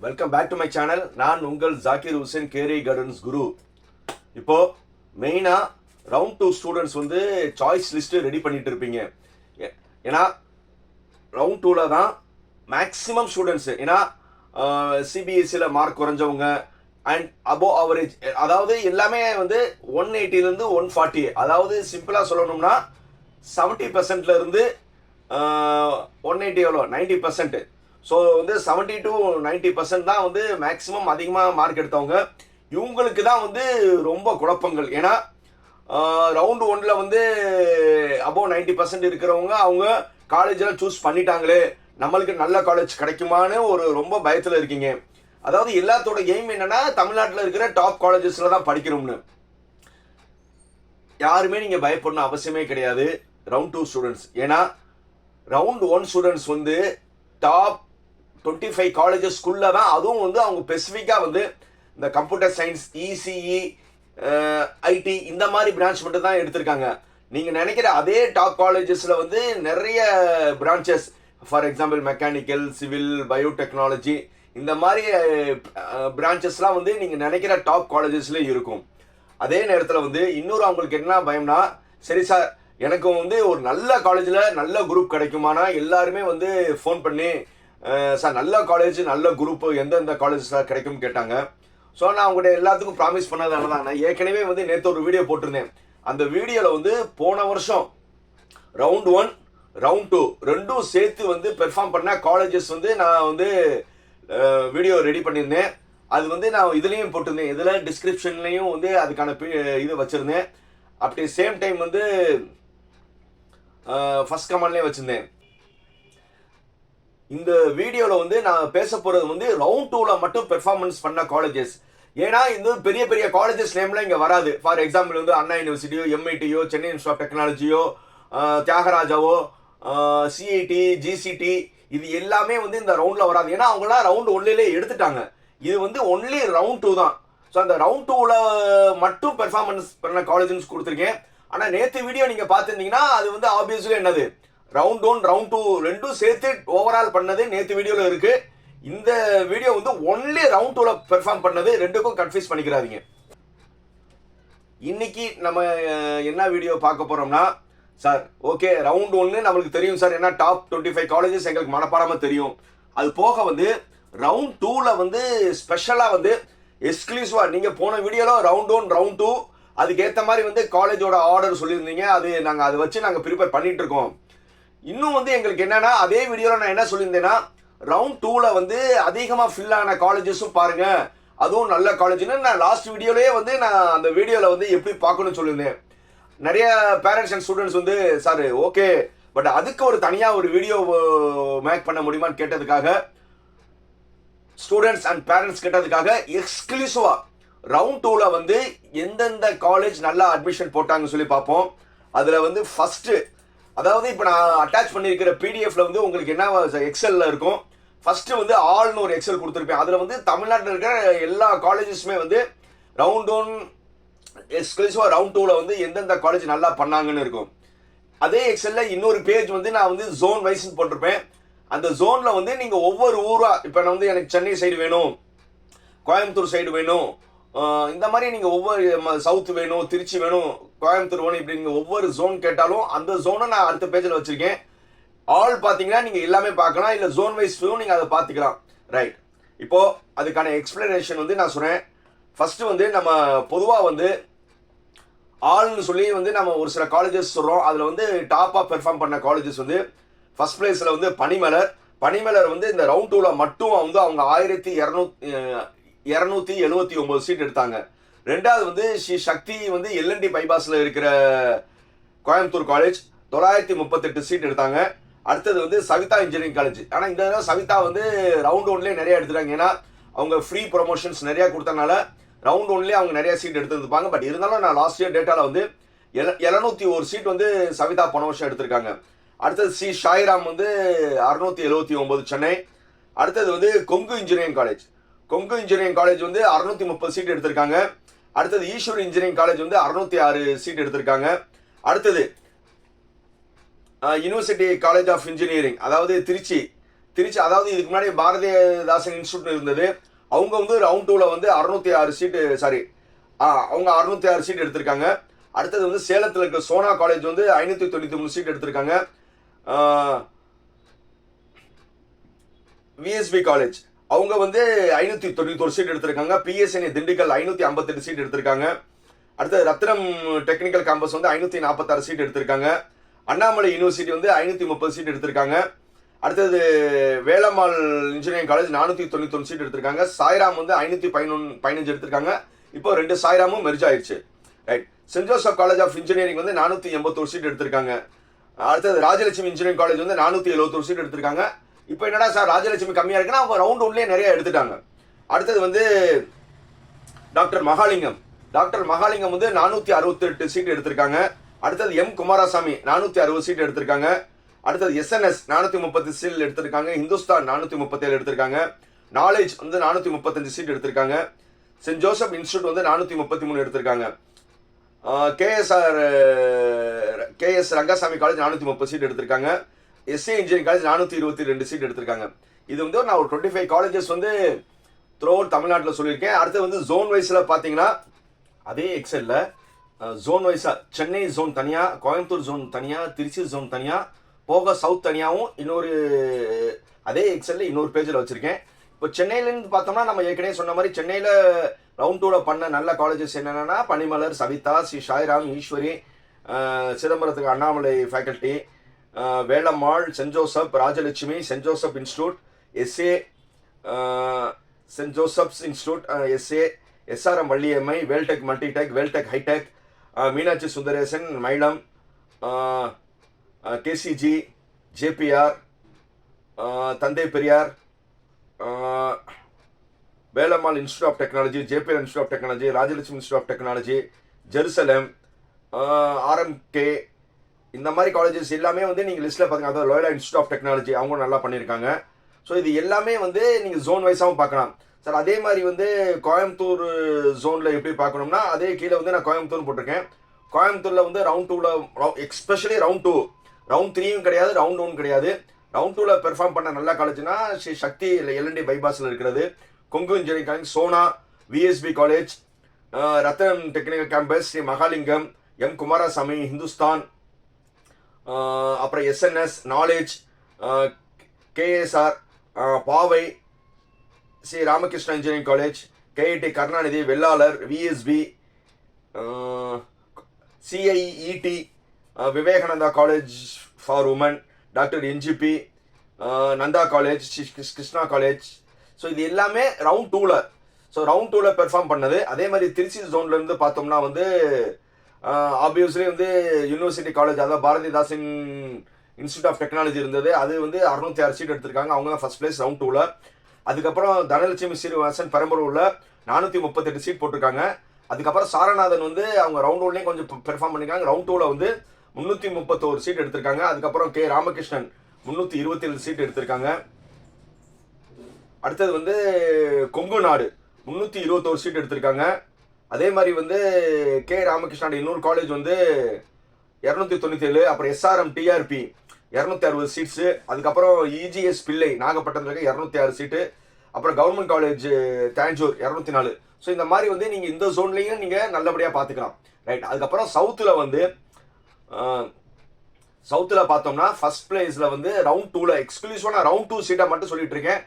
Welcome back to my channel நான் உங்கள் Zakir Hussain career gardens குரு இப்போ மெயினாக ரவுண்ட் டூ ஸ்டூடெண்ட்ஸ் வந்து சாய்ஸ் லிஸ்ட்டு ரெடி பண்ணிட்டு இருப்பீங்க. ஏ- ஏன்னா ரவுண்ட் டூவில் தான் மேக்ஸிமம் ஸ்டூடெண்ட்ஸு ஏன்னா சிபிஎஸ்சியில் மார்க் குறைஞ்சவங்க அண்ட் அபோவ் அவரேஜ் அதாவது எல்லாமே வந்து ஒன் எயிட்டிலேருந்து ஒன் ஃபார்ட்டி அதாவது சிம்பிளாக சொல்லணும்னா செவன்ட்டி பர்சன்ட்லேருந்து ஒன் எயிட்டி எவ்வளோ நைன்ட்டி பர்சன்ட்டு ஸோ வந்து செவன்ட்டி டு நைன்ட்டி பர்சன்ட் தான் வந்து மேக்ஸிமம் அதிகமாக மார்க் எடுத்தவங்க. இவங்களுக்கு தான் வந்து ரொம்ப குழப்பங்கள். ஏன்னா ரவுண்டு ஒன்ல வந்து அபோவ் நைன்டி பர்சன்ட் இருக்கிறவங்க அவங்க காலேஜில் சூஸ் பண்ணிட்டாங்களே. நம்மளுக்கு நல்ல காலேஜ் கிடைக்குமான்னு ஒரு ரொம்ப பயத்தில் இருக்கீங்க. அதாவது எல்லாத்தோட எய்ம் என்னன்னா தமிழ்நாட்டில் இருக்கிற டாப் காலேஜஸில் தான் படிக்கணும்னு. யாருமே நீங்கள் பயப்படணும் அவசியமே கிடையாது. ரவுண்ட் டூ ஸ்டூடெண்ட்ஸ் ஏன்னா ரவுண்ட் ஒன் ஸ்டூடெண்ட்ஸ் வந்து டாப் டுவெண்ட்டி ஃபைவ் காலேஜஸ்க்குள்ளே தான் அதுவும் வந்து அவங்க ஸ்பெசிஃபிக்காக வந்து இந்த கம்ப்யூட்டர் சயின்ஸ் இசிஇ ஐடி இந்த மாதிரி பிரான்ச் மட்டும் தான் எடுத்திருக்காங்க. நீங்கள் நினைக்கிற அதே டாப் காலேஜஸில் வந்து நிறைய branches for example mechanical civil biotechnology இந்த மாதிரி பிரான்ச்சஸ்லாம் வந்து நீங்கள் நினைக்கிற டாப் காலேஜஸ்லேயும் இருக்கும். அதே நேரத்தில் வந்து இன்னொரு அவங்களுக்கு என்ன பயம்னா சரி சார் எனக்கு வந்து ஒரு நல்ல காலேஜில் நல்ல குரூப் கிடைக்குமானா எல்லாருமே வந்து ஃபோன் பண்ணி சார் நல்ல காலேஜ் நல்ல குரூப் எந்தெந்த காலேஜ் சார் கிடைக்கும் கேட்டாங்க. ஸோ நான் உங்கள்கிட்ட எல்லாத்துக்கும் ப்ராமிஸ் பண்ணதால தான் நான் ஏற்கனவே வந்து நேற்று ஒரு வீடியோ போட்டிருந்தேன். அந்த வீடியோவில் வந்து போன வருஷம் ரவுண்ட் ஒன் ரவுண்ட் டூ ரெண்டும் சேர்த்து வந்து பெர்ஃபார்ம் பண்ண காலேஜஸ் வந்து நான் வந்து வீடியோ ரெடி பண்ணியிருந்தேன். அது வந்து நான் இதுலேயும் போட்டிருந்தேன். இதில் டிஸ்கிரிப்ஷன்லேயும் வந்து அதுக்கான இது வச்சுருந்தேன். அப்படி சேம் டைம் வந்து ஃபஸ்ட் கமெண்ட்லேயும் வச்சுருந்தேன். இந்த வீடியோவில் வந்து நான் பேச போகிறது வந்து ரவுண்ட் டூவில் மட்டும் பெர்ஃபார்மன்ஸ் பண்ண காலேஜஸ் ஏன்னா இந்த பெரிய பெரிய காலேஜஸ் நேம்லாம் இங்கே வராது. ஃபார் எக்ஸாம்பிள் வந்து அண்ணா யூனிவர்சிட்டியோ எம்ஐடியோ சென்னை இன்ஸ்டியூட் ஆஃப் டெக்னாலஜியோ தியாகராஜாவோ சிஐடி ஜிசிடி இது எல்லாமே வந்து இந்த ரவுண்டில் வராது. ஏன்னா அவங்களாம் ரவுண்ட் ஒன்லேயே எடுத்துட்டாங்க. இது வந்து ஒன்லி ரவுண்ட் டூ தான். ஸோ அந்த ரவுண்ட் டூவில் மட்டும் பெர்ஃபார்மன்ஸ் பண்ண காலேஜஸ் கொடுத்துருக்கேன். ஆனால் நேற்று வீடியோ நீங்கள் பார்த்துருந்தீங்கன்னா அது வந்து ஆப்வியஸ்லி என்னது? ரவுண்ட் ஒன் ரவுண்ட் டூ ரெண்டும் சேர்த்து ஓவரால் பண்ணது நேற்று வீடியோவில் இருக்கு. இந்த வீடியோ வந்து ஒன்லி ரவுண்ட் டூவில் பெர்ஃபார்ம் பண்ணது ரெண்டுக்கும் கன்ஃபியூஸ் பண்ணிக்கிறாதீங்க. இன்னைக்கு நம்ம என்ன வீடியோ பார்க்க போறோம்னா சார் ஓகே ரவுண்ட் ஒன்று நம்மளுக்கு தெரியும் சார் ஏன்னா டாப் டுவெண்ட்டி ஃபைவ் காலேஜஸ் எங்களுக்கு மனப்பாடமாக தெரியும். அது போக வந்து ரவுண்ட் டூவில் வந்து ஸ்பெஷலாக வந்து எக்ஸ்க்ளூசிவாக நீங்கள் போன வீடியோவில் ரவுண்ட் ஒன் ரவுண்ட் டூ அதுக்கேற்ற மாதிரி வந்து காலேஜோட ஆர்டர் சொல்லியிருந்தீங்க. அது நாங்கள் அதை வச்சு நாங்கள் ப்ரிப்பேர் பண்ணிகிட்ருக்கோம் இருக்கோம். இன்னும் வந்து எங்களுக்கு என்னன்னா அதே வீடியோவில் நான் என்ன சொல்லியிருந்தேன்னா ரவுண்ட் டூவில் வந்து அதிகமாக ஃபில் ஆன காலேஜஸும் பாருங்க. அதுவும் நல்ல காலேஜ்னு நான் லாஸ்ட் வீடியோலயே வந்து நான் அந்த வீடியோவில் வந்து எப்படி பார்க்கணும்னு சொல்லியிருந்தேன். நிறைய பேரண்ட்ஸ் அண்ட் ஸ்டூடெண்ட்ஸ் வந்து சார் ஓகே பட் அதுக்கு ஒரு தனியாக ஒரு வீடியோ மேக் பண்ண முடியுமான்னு கேட்டதுக்காக ஸ்டூடெண்ட்ஸ் அண்ட் பேரண்ட்ஸ் கேட்டதுக்காக எக்ஸ்க்ளூசிவா ரவுண்ட் டூவில் வந்து எந்தெந்த காலேஜ் நல்லா அட்மிஷன் போட்டாங்கன்னு சொல்லி பார்ப்போம். அதில் வந்து ஃபர்ஸ்ட் அதாவது இப்போ நான் அட்டாச் பண்ணியிருக்கிற பிடிஎஃப்ல வந்து உங்களுக்கு என்ன எக்ஸலில் இருக்கும்? ஃபர்ஸ்ட் வந்து ஆல்னு ஒரு எக்ஸல் கொடுத்துருப்பேன். அதில் வந்து தமிழ்நாட்டில் இருக்கிற எல்லா காலேஜஸுமே வந்து ரவுண்ட் ஒன் எக்ஸ்க்ளூசிவாக ரவுண்ட் டூவில் வந்து எந்தெந்த காலேஜ் நல்லா பண்ணாங்கன்னு இருக்கும். அதே எக்ஸலில் இன்னொரு பேஜ் வந்து நான் வந்து ஜோன் வைஸ்ன்னு போட்டிருப்பேன். அந்த ஜோனில் வந்து நீங்கள் ஒவ்வொரு ஊராக இப்போ நான் வந்து எனக்கு சென்னை சைடு வேணும் கோயம்புத்தூர் சைடு வேணும் இந்த மாதிரி நீங்கள் ஒவ்வொரு சவுத் வேணும் திருச்சி வேணும் கோயம்புத்தூர் வேணும் இப்படி நீங்கள் ஒவ்வொரு ஜோன் கேட்டாலும் அந்த ஜோனை நான் அடுத்த பேஜில் வச்சுருக்கேன். ஆல் பார்த்தீங்கன்னா நீங்கள் எல்லாமே பார்க்கலாம். இல்லை ஜோன் வைஸ் நீங்கள் அதை பார்த்துக்கலாம். ரைட் இப்போது அதுக்கான எக்ஸ்பிளனேஷன் வந்து நான் சொன்னேன். ஃபஸ்ட்டு வந்து நம்ம பொதுவாக வந்து ஆள்னு சொல்லி வந்து நம்ம ஒரு சில காலேஜஸ் சொல்கிறோம் அதில் வந்து டாப்பாக பெர்ஃபார்ம் பண்ண காலேஜஸ் வந்து ஃபர்ஸ்ட் பிளேஸில் வந்து பனிமலர். பனிமலர் வந்து இந்த ரவுண்ட் டூவில் மட்டும் வந்து அவங்க ஆயிரத்தி இரநூத்தி இரநூத்தி எழுபத்தி ஒம்பது சீட் எடுத்தாங்க. ரெண்டாவது வந்து ஸ்ரீ சக்தி வந்து எல்என்டி பைபாஸில் இருக்கிற கோயம்புத்தூர் காலேஜ் தொள்ளாயிரத்தி முப்பத்தெட்டு சீட் எடுத்தாங்க. அடுத்தது வந்து சவிதா இன்ஜினியரிங் காலேஜ் ஆனால் இந்த தடவை சவிதா வந்து ரவுண்ட் ஒன்லேயே நிறைய எடுத்துட்டாங்க. ஏன்னா அவங்க ஃப்ரீ ப்ரொமோஷன்ஸ் நிறையா கொடுத்தனால ரவுண்ட் ஒன்லேயே அவங்க நிறைய சீட் எடுத்துருப்பாங்க பட் இருந்தாலும் நான் லாஸ்ட் இயர் டேட்டாவில் வந்து எல எழுநூற்றி ஒரு சீட் வந்து சவிதா போன வருஷம் எடுத்திருக்காங்க. அடுத்தது சி ஷாயிராம் வந்து அறுநூத்தி எழுபத்தி ஒன்பது சென்னை. அடுத்தது வந்து Kongu engineering college Kongu engineering college வந்து அறுநூத்தி முப்பது சீட் எடுத்திருக்காங்க. அடுத்தது ஈஸ்வர் இன்ஜினியரிங் காலேஜ் வந்து அறுநூத்தி ஆறு சீட் எடுத்திருக்காங்க. அடுத்தது யூனிவர்சிட்டி காலேஜ் ஆஃப் இன்ஜினியரிங் அதாவது திருச்சி. திருச்சி அதாவது இதுக்கு முன்னாடி பாரதியதாசன் இன்ஸ்டியூட் இருந்தது. அவங்க வந்து ரவுண்ட் டூவில் வந்து அறுநூத்தி ஆறு சீட்டு சாரி ஆ அவங்க அறுநூத்தி ஆறு சீட் எடுத்திருக்காங்க. அடுத்தது வந்து சேலத்தில் இருக்க சோனா காலேஜ் வந்து ஐநூற்றி தொண்ணூற்றி மூணு சீட் எடுத்திருக்காங்க. விஎஸ்பி காலேஜ் அவங்க வந்து ஐநூற்றி தொண்ணூத்தொரு சீட் எடுத்திருக்காங்க. பிஎஸ்என்ஏ திண்டுக்கல் ஐநூற்றி ஐம்பத்தெட்டு சீட் எடுத்திருக்காங்க. அடுத்தது ரத்னம் டெக்னிக்கல் கேம்பஸ் வந்து ஐநூற்றி நாற்பத்தாறு சீட் எடுத்திருக்காங்க. அண்ணாமலை யூனிவர்சிட்டி வந்து ஐநூற்றி முப்பது சீட் எடுத்திருக்காங்க. அடுத்தது வேலம்மாள் இன்ஜினியரிங் காலேஜ் நானூற்றி தொண்ணூத்தொன்று சீட் எடுத்திருக்காங்க. சாய்ராம் வந்து ஐநூற்றி பதினொன்று பதினஞ்சு எடுத்திருக்காங்க. இப்போ ரெண்டு சாய்ராமும் மெர்ஜ் ஆயிடுச்சு right saint Joseph college of engineering வந்து நானூற்றி எண்பத்தோரு சீட் எடுத்திருக்காங்க. அடுத்தது ராஜலட்சுமி இன்ஜினியரிங் காலேஜ் வந்து நானூற்றி எழுபத்தோரு சீட் எடுத்திருக்காங்க. இப்போ என்னடா சார் ராஜலட்சுமி கம்மியாக இருக்குன்னா அவங்க ரவுண்ட் ஒன்லேயே நிறைய எடுத்துட்டாங்க. அடுத்தது வந்து டாக்டர் மகாலிங்கம். டாக்டர் மகாலிங்கம் வந்து நானூற்றி அறுபத்தெட்டு சீட் எடுத்திருக்காங்க. அடுத்தது எம் குமாரசாமி நானூற்றி அறுபது சீட் எடுத்திருக்காங்க. அடுத்தது எஸ்என்எஸ் நானூற்றி முப்பத்தி சீட் எடுத்திருக்காங்க. இந்துஸ்தான் நானூற்றி முப்பத்தேழு எடுத்திருக்காங்க. நாலேஜ் வந்து நானூற்றி முப்பத்தஞ்சு சீட் எடுத்திருக்காங்க. சென்ட் ஜோசப் இன்ஸ்டியூட் வந்து நானூற்றி முப்பத்தி மூணு எடுத்திருக்காங்க. கேஎஸ்ஆர் கேஎஸ் ரங்கசாமி காலேஜ் நானூற்றி முப்பது சீட் எடுத்திருக்காங்க. எஸ்சி இன்ஜினியரிங் காலேஜ் நானூற்றி இருபத்தி ரெண்டு சீட் எடுத்திருக்காங்க. இது வந்து நான் ஒரு டுவெண்ட்டி ஃபைவ் காலேஜஸ் வந்து த்ரோ தமிழ்நாட்டில் சொல்லியிருக்கேன். அடுத்து வந்து ஜோன் வைஸில் பார்த்தீங்கன்னா அதே எக்ஸல்ல ஜோன் வைஸாக சென்னை ஜோன் தனியாக கோயம்புத்தூர் ஜோன் தனியாக திருச்சி ஜோன் தனியாக போக சவுத் தனியாகவும் இன்னொரு அதே எக்ஸல்ல இன்னொரு பேஜில் வச்சுருக்கேன். இப்போ சென்னையிலேருந்து பார்த்தோம்னா நம்ம ஏற்கனவே சொன்ன மாதிரி சென்னையில் ரவுண்ட் டூவில் பண்ண நல்ல காலேஜஸ் என்னென்னா பனிமலர் சவிதா ஸ்ரீ ஷாய்ராம் ஈஸ்வரி சிதம்பரத்துக்கு Annamalai faculty Velammal saint Joseph Rajalakshmi saint Joseph institute SA saint Joseph's institute SA SRM Valliammai Veltech multitech Veltech hitech Meenakshi Sundaresan Mayilam KCG JPR Thanthai Periyar ah, Velammal institute of technology JPR institute of technology Rajalakshmi institute of technology Jerusalem RMK இந்த மாதிரி colleges எல்லாமே வந்து நீங்கள் லிஸ்ட்டில் பார்த்தீங்க அதாவது Loyola institute of technology அவங்க நல்லா பண்ணியிருக்காங்க. ஸோ இது எல்லாமே வந்து நீங்கள் ஜோன் வைஸாகவும் பார்க்கலாம். சார் அதே மாதிரி வந்து கோயம்புத்தூர் ஜோனில் எப்படி பார்க்கணும்னா அதே கீழே வந்து நான் கோயம்புத்தூர் போட்டிருக்கேன். கோயம்புத்தூரில் வந்து ரவுண்ட் டூவில் எக்ஸ்பெஷலி ரவுண்ட் டூ ரவுண்ட் த்ரீயும் கிடையாது ரவுண்ட் ஒன் கிடையாது. ரவுண்ட் டூவில் பெர்ஃபார்ம் பண்ண நல்ல காலேஜ்னா Sri Sakthi L and T பைபாஸில் இருக்கிறது. Kongu engineering college Sona VSB college Rathinam technical campus Sri Mahalingam M. Kumarasamy Hindustan அப்புறம் SNS knowledge KSR Paavai Sri Ramakrishna engineering college KIT Karunanidhi Vellalar VSB CIET Vivekananda college for women doctor NGP Nanda college Sri Krishna college so இது எல்லாமே round டூவில் so round டூவில் perform பண்ணது. அதே மாதிரி திருச்சி ஜோன்லேருந்து பார்த்தோம்னா வந்து ஆப்வியஸ்லி வந்து யூனிவர்சிட்டி காலேஜ் அதாவது பாரதிதாசன் இன்ஸ்டியூட் ஆஃப் டெக்னாலஜி இருந்தது. அது வந்து அறுநூத்தி ஆறு சீட் எடுத்திருக்காங்க. அவங்க தான் ஃபர்ஸ்ட் பிளேஸ் ரவுண்ட் டூவில் அதுக்கப்புறம் தனலட்சுமி சீனிவாசன் பெரம்பலூரில் நானூற்றி முப்பத்தெட்டு சீட் போட்டிருக்காங்க. அதுக்கப்புறம் சாரநாதன் வந்து அவங்க ரவுண்ட் ஒன்லேயும் கொஞ்சம் பெர்ஃபார்ம் பண்ணிருக்காங்க. ரவுண்ட் டூவில் வந்து முந்நூற்றி முப்பத்தோரு சீட் எடுத்திருக்காங்க. அதுக்கப்புறம் கே ராமகிருஷ்ணன் முந்நூற்றி இருபத்தேழு சீட் எடுத்திருக்காங்க. அடுத்தது வந்து கொங்கு நாடு முந்நூற்றி இருபத்தோரு சீட் எடுத்திருக்காங்க. அதே மாதிரி வந்து கே ராமகிருஷ்ணாண்ட இன்னொரு காலேஜ் வந்து இரநூத்தி தொண்ணூற்றி ஏழு அப்புறம் எஸ்ஆர்எம் டிஆர்பி இரநூத்தி அறுபது சீட்ஸு அதுக்கப்புறம் இஜிஎஸ் பிள்ளை நாகப்பட்டினத்தில் இருக்க இரநூத்தி ஆறு சீட்டு அப்புறம் கவர்மெண்ட் காலேஜ் தேஞ்சூர் இரநூத்தி நாலு ஸோ இந்த மாதிரி வந்து நீங்கள் இந்த ஜோன்லேயும் நீங்கள் நல்லபடியாக பார்த்துக்கலாம் ரைட் அதுக்கப்புறம் சவுத்தில் வந்து சவுத்தில் பார்த்தோம்னா ஃபர்ஸ்ட் பிளேஸில் வந்து ரவுண்ட் டூவில் எக்ஸ்க்ளூசிவாக ரவுண்ட் டூ சீட்டாக மட்டும் சொல்லிட்டு இருக்கேன்.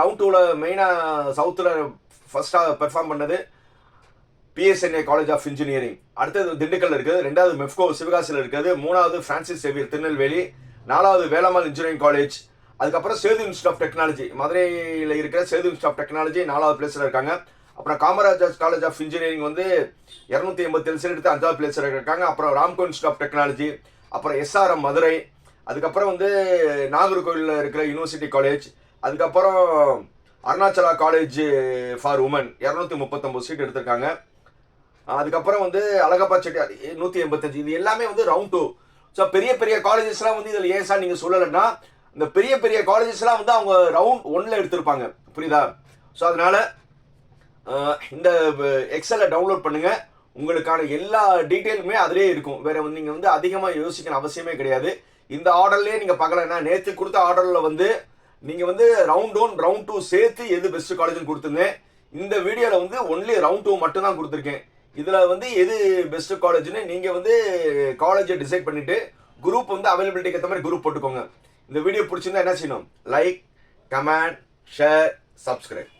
ரவுண்ட் டூவில் மெயினாக சவுத்தில் ஃபர்ஸ்ட்டாக பெர்ஃபார்ம் பண்ணது. பிஎஸ்என்ஏ காலேஜ் ஆஃப் இன்ஜினியரிங் அடுத்தது திண்டுக்கல்ல இருக்குது. ரெண்டாவது மெஃப்கோ சிவகாசியில் இருக்குது. மூணாவது ஃப்ரான்சிஸ் சேவியர் திருநெல்வேலி. நாலாவது வேளாமல் இன்ஜினியரிங் காலேஜ் அதுக்கப்புறம் சேது இன்ஸ்டியூட் ஆஃப் டெக்னாலஜி மதுரையில் இருக்கிற சேது இன்ஸ்டியூட் ஆஃப் டெக்னாலஜி நாலாவது பிளேஸில் இருக்காங்க. அப்புறம் காமராஜர் காலேஜ் ஆஃப் இன்ஜினியரிங் வந்து இரநூத்தி எண்பத்தேழு சீட் எடுத்து அஞ்சாவது பிளேஸில் இருக்காங்க. அப்புறம் ராம்கோ இன்ஸ்டியூட் ஆஃப் டெக்னாலஜி அப்புறம் எஸ்ஆர்எம் மதுரை. அதுக்கப்புறம் வந்து நாகர்கோவிலில் இருக்கிற யூனிவர்சிட்டி காலேஜ் அதுக்கப்புறம் அருணாச்சலா காலேஜ் ஃபார் உமன் இரநூத்தி முப்பத்தொம்பது சீட் எடுத்திருக்காங்க. அதுக்கப்புறம் வந்து அழகப்பா செட்டியார் நூற்றி எண்பத்தஞ்சு இது எல்லாமே வந்து ரவுண்ட் டூ ஸோ பெரிய பெரிய காலேஜஸ்லாம் வந்து இதில் ஏன் சார் நீங்கள் சொல்லலைன்னா இந்த பெரிய பெரிய காலேஜஸ்லாம் வந்து அவங்க ரவுண்ட் ஒன்ல எடுத்திருப்பாங்க. புரியுதா? ஸோ அதனால இந்த எக்ஸலை டவுன்லோட் பண்ணுங்க. உங்களுக்கான எல்லா டீட்டெயிலுமே அதிலே இருக்கும். வேற வந்து நீங்கள் வந்து அதிகமாக யோசிக்கணும் அவசியமே கிடையாது. இந்த ஆர்டர்லேயே நீங்கள் பார்க்கலன்னா நேற்று கொடுத்த ஆர்டரில் வந்து நீங்கள் வந்து ரவுண்ட் ஒன் ரவுண்ட் டூ சேர்த்து எது பெஸ்ட் காலேஜ்னு கொடுத்துருந்தேன். இந்த வீடியோவில் வந்து ஒன்லி ரவுண்ட் டூ மட்டும் தான் கொடுத்துருக்கேன். இதில் வந்து எது பெஸ்ட் காலேஜ்னு நீங்கள் வந்து காலேஜை டிசைட் பண்ணிவிட்டு குரூப் வந்து அவைலபிலிட்டிக்கு ஏற்ற மாதிரி குரூப் போட்டுக்கோங்க. இந்த வீடியோ பிடிச்சிருந்தா என்ன செய்யணும்? Like comment share subscribe